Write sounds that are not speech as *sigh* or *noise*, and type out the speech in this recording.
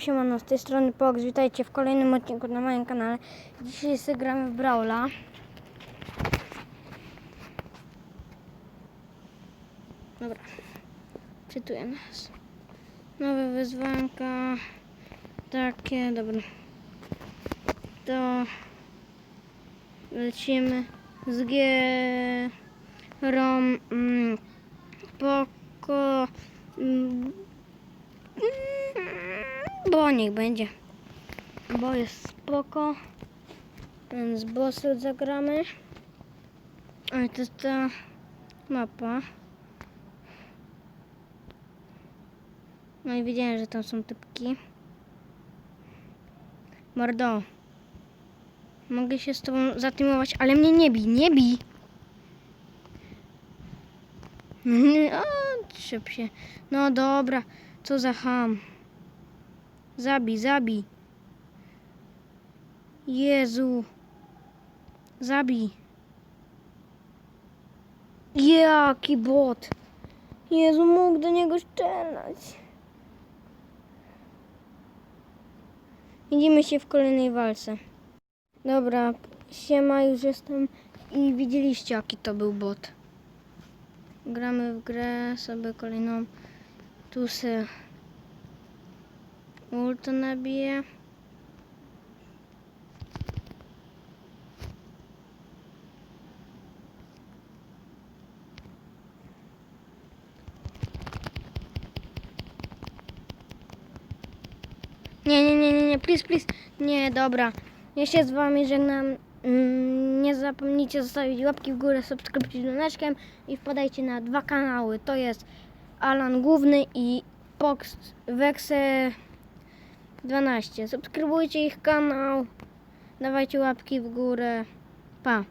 siemano, z tej strony Pox, witajcie w kolejnym odcinku na moim kanale. Dzisiaj gramy w Brawla. Dobra, czytuję nas. Nowe wyzwanka, takie, dobra. To lecimy z G, ROM, mm, Poko, mm, bo niech będzie. Bo jest spoko. Więc bossy zagramy. Ale to jest ta mapa. No i wiedziałem, że tam są typki. Mordo. Mogę się z tobą zatymować, ale mnie nie bij, nie bij. *laughs* O, się. No dobra, co za ham. Zabij, zabij. Jezu. Zabij. Jaki bot. Jezu, mógł do niego strzelać. Widzimy się w kolejnej walce. Dobra, siema, już jestem i widzieliście jaki to był bot. Gramy w grę sobie kolejną. Tu se ulta nabiję. Nie, nie, nie, nie, nie, please, please. Nie, dobra. Ja się z wami żegnam. Mm, Nie zapomnijcie zostawić łapki w górę, subskrypcji z dzwoneczkiem i wpadajcie na dwa kanały. To jest Alan Główny i Pox Wexe 12. Subskrybujcie ich kanał. Dawajcie łapki w górę. Pa.